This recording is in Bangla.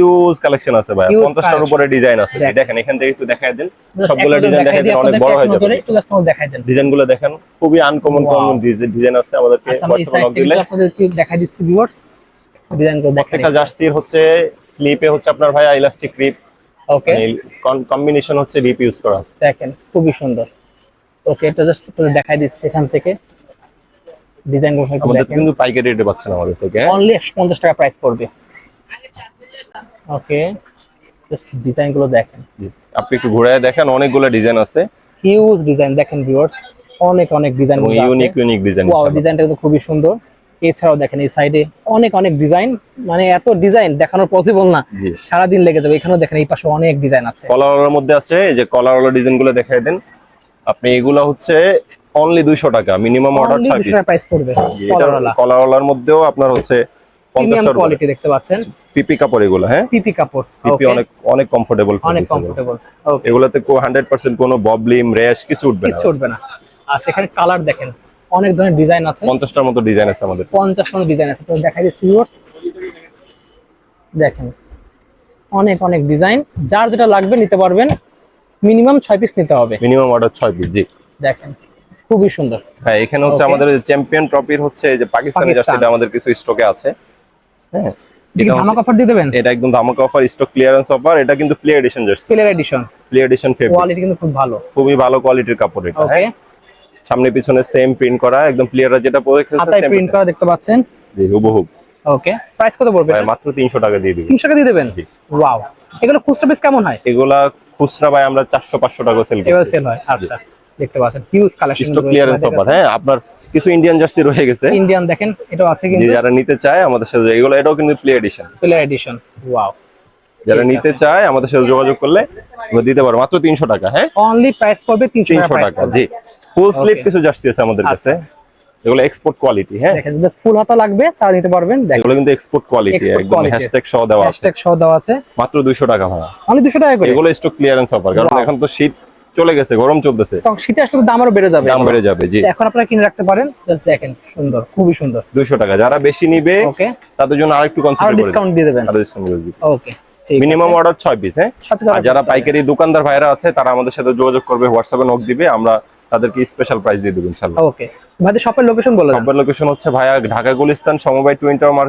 হিউজ কালেকশন আছে ভাই Huge 50টার collection। উপরে ডিজাইন আছে। দেখেন। এখান থেকে একটু দেখায় দেন। সবগুলো ডিজাইন দেখায় দেন অনেক বড় হয়ে যাবে। একটু জাস্ট আমাদের দেখাই দেন। ডিজাইনগুলো দেখেন খুবই আনকমন কমন ডিজাইন আছে আমাদেরকে লগ থেকে দিলে। আপনাদেরকে দেখাই দিচ্ছি ভিউয়ার্স ডিজাইনগুলো দেখেন একটা। জার্সির হচ্ছে স্লিপে হচ্ছে আপনার ভাই ইলাস্টিক রিপ ওকে কম্বিনেশন হচ্ছে রিপ ইউজ করা। আছে দেখেন খুবই সুন্দর। ওকে এটা জাস্ট আপনাদের দেখাই দিচ্ছি এখান থেকে। ডিজাইনগুলো আমাদের কিন্তু পাইকারি রেটে পাচ্ছেন আমাদের থেকে হ্যাঁ? অনলি একশো পঞ্চাশ টাকা প্রাইস পড়বে। ওকে জাস্ট ডিজাইনগুলো দেখেন। আপনি একটু ঘুরে দেখেন অনেকগুলো ডিজাইন আছে। হিউজ ডিজাইন দেখেন ভিউয়ার্স অনেক অনেক design unique unique design wow ডিজাইনটা কিন্তু খুবই সুন্দর। এছাড়াও দেখেন এই সাইডে অনেক অনেক ডিজাইন মানে এত ডিজাইন দেখানো পসিবল না। জি। সারাদিন লেগে যাবে। এখানেও দেখেন এই পাশে অনেক ডিজাইন আছে। কলার মধ্যে আছে এই যে ডিজাইনগুলো দেখাই দেন। আপনি এগুলো হচ্ছে অনলি দুইশো টাকা মিনিমাম অর্ডার 200 টাকা প্রাইস পড়বে কলারওয়ালা কলার মধ্যেও আপনার হচ্ছে প্রিমিয়াম কোয়ালিটি দেখতে পাচ্ছেন। পিপি কাপড় এগুলো হ্যাঁ? পিপি কাপড় পিপি অনেক অনেক কমফোর্টেবল অনেক কমফোর্টেবল এগুলোতে হান্ড্রেড পার্সেন্ট কোনো ববলিম র্যাশ কিছু উঠবে না। কিচ্ছু উঠবে না। আচ্ছা এখানে কালার দেখেন। অনেক ধরনের ডিজাইন আছে। পঞ্চাশটার মতো ডিজাইন আছে আমাদের। পঞ্চাশ ধরনের ডিজাইন আছে। তো দেখা যাচ্ছে ভিউয়ার্স দেখেন অনেক অনেক ডিজাইন যার যেটা লাগবে নিতে পারবেন। মিনিমাম ছয় পিস নিতে হবে। মিনিমাম অর্ডার ছয় পিস জি। দেখেন খুবই সুন্দর। হ্যাঁ এখানে হচ্ছে আমাদের চ্যাম্পিয়ন ট্রফির হচ্ছে এই যে পাকিস্তানি পাকিস্তান। জার্সিটা আমাদের কিছু স্টকে আছে। হ্যাঁ। কি এটা হচ্ছে- ধামাক অফার দিয়ে দেবেন? এটা একদম ধামাকা অফার স্টক ক্লিয়ারেন্স অফার এটা কিন্তু প্লে এডিশন জার্সি সিলের এডিশন প্লে এডিশন কোয়ালিটি কিন্তু খুব ভালো। খুবই ভালো কোয়ালিটির কাপড় এটা হ্যাঁ। সামনে পিছনে সেম প্রিন্ট করা একদম প্লেয়াররা যেটা পরে খেলছে সেম প্রিন্ট করা দেখতে পাচ্ছেন? জি হুবহু। ওকে প্রাইস কত পড়বে মাত্র 300 টাকা দিয়ে দিবি তিনশো টাকা দিয়ে দেবেন? জি। ওয়াও এগুলো খুচরা বেশ কেমন হয়? এগুলা খুচরা ভাই আমরা 400 500 টাকা সেল সেল হয়। আচ্ছা দেখতে পাচ্ছেন। Huge collection stock clearance offer হ্যাঁ আপনার কিছু ইন্ডিয়ান জার্সি রয়ে গেছে। ইন্ডিয়ান দেখেন এটাও আছে কিন্তু যারা নিতে চায় আমাদের সাথে এগুলো এটাও কিন্তু play edition player edition wow যারা নিতে চায় আমাদের সাথে যোগাযোগ করলে আমরা দিতে পারব। মাত্র 300 টাকা হ্যাঁ? অনলি প্রাইস পড়বে 300 টাকা জি। ফুল Okay. কিছু জার্সি আছে আমাদের কাছে। এগুলো এক্সপোর্ট কোয়ালিটি হ্যাঁ? দেখেন যদি ফুল হাতা লাগবে তারা নিতে পারবেন। দেখেন। এগুলো কিন্তু এক্সপোর্ট কোয়ালিটি একদম হ্যাশট্যাগ সহ দেওয়া আছে। হ্যাশট্যাগ সহ দেওয়া আছে। মাত্র 200 টাকা ভাড়া। অনলি দুশো টাকা করে? এগুলো স্টক ক্লিয়ারেন্স অফার কারণ এখন তো শীত চলে গেছে গরম চলতেছে। তখন শীতে আসলে দাম আরও বেড়ে যাবে দাম বেড়ে যাবে জি। এখন আপনারা কিনে রাখতে পারেন জাস্ট দেখেন সুন্দর খুবই সুন্দর। 200 টাকা যারা বেশি নিবে ওকে। তাদের জন্য আরেকটু আরও কনসিডার করে ডিসকাউন্ট দিয়ে দেবেন। আরও ডিসকাউন্ট দিই ওকে মিনিমাম অর্ডার 6 পিস হ্যাঁ? যারা আর যারা পাইকারি দোকানদার ভাইরা আছে তারা আমাদের সাথে যোগাযোগ করবে হোয়াটসঅ্যাপে নক দিবে আমরা তাদেরকে স্পেশাল প্রাইস দিয়ে দেবো ইনশাআল্লাহ ওকে। ভাইদের শপের লোকেশন বলে দেন। সবার লোকেশন হচ্ছে ভাইয়া ঢাকা গুলিস্তান সমবায় টুইন টাওয়ার